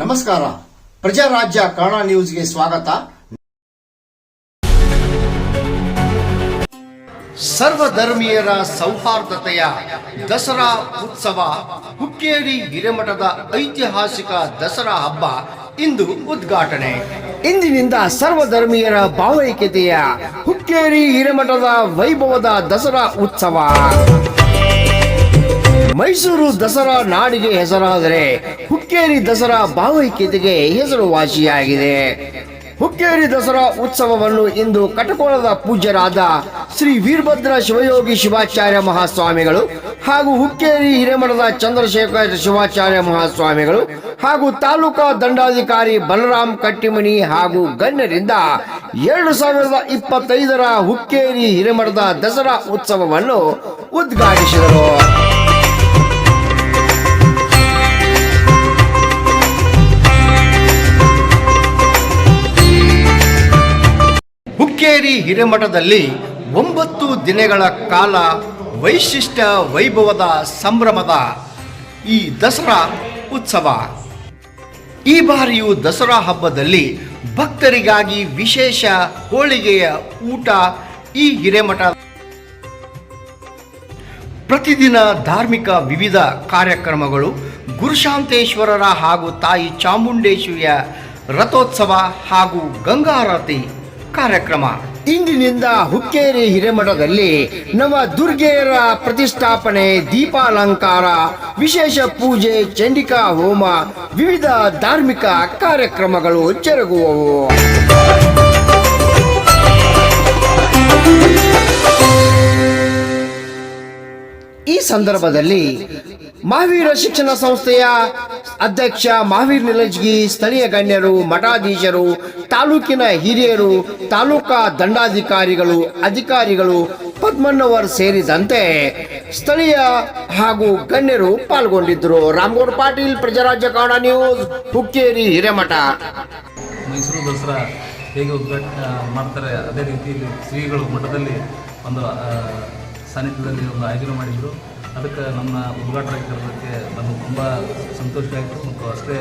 ನಮಸ್ಕಾರ. ಪ್ರಜಾರಾಜ್ಯ ಕನ್ನಡ ನ್ಯೂಸ್ಗೆ ಸ್ವಾಗತ. ಸರ್ವಧರ್ಮೀಯರ ಸೌಹಾರ್ದತೆಯ ದಸರಾ ಉತ್ಸವ ಹುಕ್ಕೇರಿ ಹಿರೇಮಠದ ಐತಿಹಾಸಿಕ ದಸರಾ ಹಬ್ಬ ಇಂದು ಉದ್ಘಾಟನೆ. ಇಂದಿನಿಂದ ಸರ್ವಧರ್ಮೀಯರ ಭಾವೈಕ್ಯತೆಯ ಹುಕ್ಕೇರಿ ಹಿರೇಮಠದ ವೈಭವದ ದಸರಾ ಉತ್ಸವ. ಮೈಸೂರು ದಸರಾ ನಾಡಿಗೆ ಹೆಸರಾದರೆ ಹುಕ್ಕೇರಿ ದಸರಾ ಭಾವೈಕ್ಯತೆಗೆ ಹೆಸರುವಾಸಿಯಾಗಿದೆ. ಹುಕ್ಕೇರಿ ದಸರಾ ಉತ್ಸವವನ್ನು ಇಂದು ಕಟಕೋಳದ ಪೂಜ್ಯರಾದ ಶ್ರೀ ವೀರಭದ್ರ ಶಿವಯೋಗಿ ಶಿವಾಚಾರ್ಯ ಮಹಾಸ್ವಾಮಿಗಳು ಹಾಗೂ ಹುಕ್ಕೇರಿ ಹಿರೇಮಠದ ಚಂದ್ರಶೇಖರ ಶಿವಾಚಾರ್ಯ ಮಹಾಸ್ವಾಮಿಗಳು ಹಾಗೂ ತಾಲೂಕಾ ದಂಡಾಧಿಕಾರಿ ಬಲರಾಮ್ ಕಟ್ಟಿಮನಿ ಹಾಗೂ ಗಣ್ಯರಿಂದ ಎರಡು ಸಾವಿರದ ಇಪ್ಪತ್ತೈದರ ಹುಕ್ಕೇರಿ ಹಿರೇಮಠದ ದಸರಾ ಉತ್ಸವವನ್ನು ಉದ್ಘಾಟಿಸಿದರು. ಹುಕ್ಕೇರಿ ಹಿರೇಮಠದಲ್ಲಿ ಒಂಬತ್ತು ದಿನಗಳ ಕಾಲ ವೈಶಿಷ್ಟ್ಯ ವೈಭವದ ಸಂಭ್ರಮದ ಈ ದಸರಾ ಉತ್ಸವ. ಈ ಬಾರಿಯು ದಸರಾ ಹಬ್ಬದಲ್ಲಿ ಭಕ್ತರಿಗಾಗಿ ವಿಶೇಷ ಹೋಳಿಗೆಯ ಊಟ ಈ ಹಿರೇಮಠ. ಪ್ರತಿದಿನ ಧಾರ್ಮಿಕ ವಿವಿಧ ಕಾರ್ಯಕ್ರಮಗಳು, ಗುರುಶಾಂತೇಶ್ವರರ ಹಾಗೂ ತಾಯಿ ಚಾಮುಂಡೇಶ್ವರಿಯ ರಥೋತ್ಸವ ಹಾಗೂ ಗಂಗಾರತಿ ಕಾರ್ಯಕ್ರಮ. ಇಂದಿನಿಂದ ಹುಕ್ಕೇರಿ ಹಿರೇಮಠದಲ್ಲಿ ನವ ದುರ್ಗೆಯರ ಪ್ರತಿಷ್ಠಾಪನೆ, ದೀಪಾಲಂಕಾರ, ವಿಶೇಷ ಪೂಜೆ, ಚಂಡಿಕಾ ಹೋಮ, ವಿವಿಧ ಧಾರ್ಮಿಕ ಕಾರ್ಯಕ್ರಮಗಳು ಜರುಗುವವು. ಈ ಸಂದರ್ಭದಲ್ಲಿ ಮಹಾವೀರ ಶಿಕ್ಷಣ ಸಂಸ್ಥೆಯ ಅಧ್ಯಕ್ಷ ಮಹಾವೀರ್ ನಿಲಜ್ಗಿ, ಸ್ಥಳೀಯ ಗಣ್ಯರು, ಮಠಾಧೀಶರು, ತಾಲೂಕಿನ ಹಿರಿಯರು, ತಾಲೂಕಾ ದಂಡಾಧಿಕಾರಿಗಳು, ಅಧಿಕಾರಿಗಳು ಪದ್ಮಣ್ಣವರ್ ಸೇರಿದಂತೆ ಸ್ಥಳೀಯ ಹಾಗೂ ಗಣ್ಯರು ಪಾಲ್ಗೊಂಡಿದ್ದರು. ರಾಮಗೌಡ ಪಾಟೀಲ್, ಪ್ರಜಾರಾಜ್ಯ ಕನ್ನಡ ನ್ಯೂಸ್, ಹುಕ್ಕೇರಿ, ಹಿರೇಮಠ. ಮೈಸೂರು ದಸರಾ ಹೇಗೆ ಉದ್ಘಾಟನೆ ಮಾಡ್ತಾರೆ, ಅದೇ ರೀತಿ ಶ್ರೀಗಳು ಮಠದಲ್ಲಿ ಒಂದು ಸಾನ್ನಿಧ್ಯದಲ್ಲಿ ಒಂದು ಆಯೋಜನೆ ಮಾಡಿದರು. ಅದಕ್ಕೆ ನಮ್ಮ ಉದ್ಘಾಟನೆ ಕರೆದಕ್ಕೆ ನಮಗೆ ತುಂಬ ಸಂತೋಷ ಆಯಿತು. ಮತ್ತು ಅಷ್ಟೇ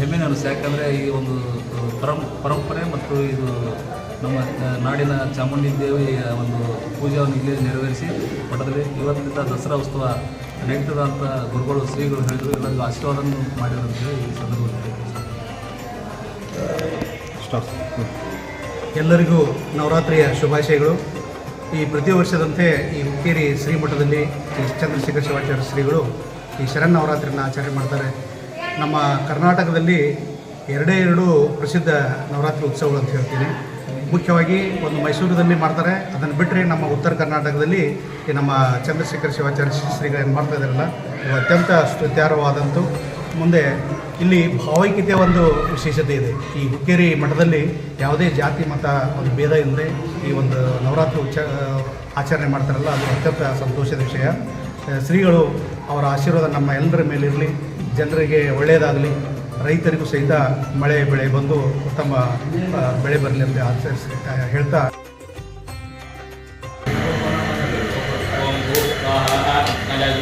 ಹೆಮ್ಮೆನ ಅನಿಸ್ತು. ಯಾಕಂದರೆ ಈ ಒಂದು ಪರಂ ಪರಂಪರೆ ಮತ್ತು ಇದು ನಮ್ಮ ನಾಡಿನ ಚಾಮುಂಡಿ ದೇವಿಯ ಒಂದು ಪೂಜೆಯನ್ನು ಇಲ್ಲಿ ನೆರವೇರಿಸಿ ಮಠದಲ್ಲಿ ಇವತ್ತಿಂದ ದಸರಾ ಉತ್ಸವ ನಡೀತದ ಅಂತ ಗುರುಗಳು ಶ್ರೀಗಳು ಹೇಳಿದ್ರು. ಎಲ್ಲರಿಗೂ ಆಶೀರ್ವಾದವನ್ನು ಮಾಡಿರೋದಕ್ಕೆ ಈ ಸಂದರ್ಭದಲ್ಲಿ ಎಲ್ಲರಿಗೂ ನವರಾತ್ರಿಯ ಶುಭಾಶಯಗಳು. ಈ ಪ್ರತಿ ವರ್ಷದಂತೆ ಈ ಹುಕ್ಕೇರಿ ಶ್ರೀಮಠದಲ್ಲಿ ಶ್ರೀ ಚಂದ್ರಶೇಖರ ಶಿವಾಚಾರ್ಯ ಶ್ರೀಗಳು ಈ ಶರನ್ನವರಾತ್ರಿಯನ್ನು ಆಚರಣೆ ಮಾಡ್ತಾರೆ. ನಮ್ಮ ಕರ್ನಾಟಕದಲ್ಲಿ ಎರಡೇ ಎರಡು ಪ್ರಸಿದ್ಧ ನವರಾತ್ರಿ ಉತ್ಸವಗಳು ಅಂತ ಹೇಳ್ತೀನಿ. ಮುಖ್ಯವಾಗಿ ಒಂದು ಮೈಸೂರಿನಲ್ಲಿ ಮಾಡ್ತಾರೆ. ಅದನ್ನು ಬಿಟ್ಟರೆ ನಮ್ಮ ಉತ್ತರ ಕರ್ನಾಟಕದಲ್ಲಿ ಈ ನಮ್ಮ ಚಂದ್ರಶೇಖರ ಶಿವಾಚಾರ್ಯ ಶ್ರೀಗಳು ಏನು ಮಾಡ್ತಾ ಇದ್ದಾರಲ್ಲ ಇದು ಅತ್ಯಂತ ಸ್ತುತ್ಯಾರ್ಹವಾದಂತು ಮುಂದೆ ಇಲ್ಲಿ ಭಾವೈಕ್ಯತೆ ಒಂದು ವಿಶೇಷತೆ ಇದೆ. ಈ ಹುಕ್ಕೇರಿ ಮಠದಲ್ಲಿ ಯಾವುದೇ ಜಾತಿ, ಮತ, ಒಂದು ಭೇದ ಇಲ್ಲದೆ ಈ ಒಂದು ನವರಾತ್ರಿ ಉಚ್ಚ, ಆಚರಣೆ ಮಾಡ್ತಾರಲ್ಲ, ಅದು ಅತ್ಯಂತ ಸಂತೋಷದ ವಿಷಯ. ಶ್ರೀಗಳು ಅವರ ಆಶೀರ್ವಾದ ನಮ್ಮ ಎಲ್ಲರ ಮೇಲಿರಲಿ ಜನರಿಗೆ ಒಳ್ಳೆಯದಾಗಲಿ. ರೈತರಿಗೂ ಸಹಿತ ಮಳೆ, ಬೆಳೆ ಬಂದು ಉತ್ತಮ ಬೆಳೆ ಬರಲಿ ಅಂತ ಆಚರಿಸ ಹೇಳ್ತಾ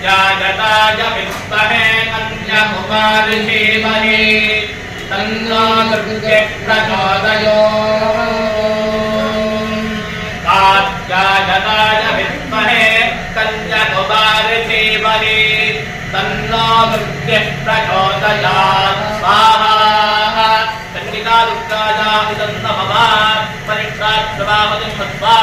कात्यागताय विद्महे कन्याकुमारि धीमहि तन्नो दुर्गे प्रचोदयो कात्यागताय विद्महे कन्याकुमारि धीमहि तन्नो दुर्गे प्रचोदयात् स्वाहा चण्डिका दुर्गाया इदन्न मम परीक्षात् समापतिं मत्वा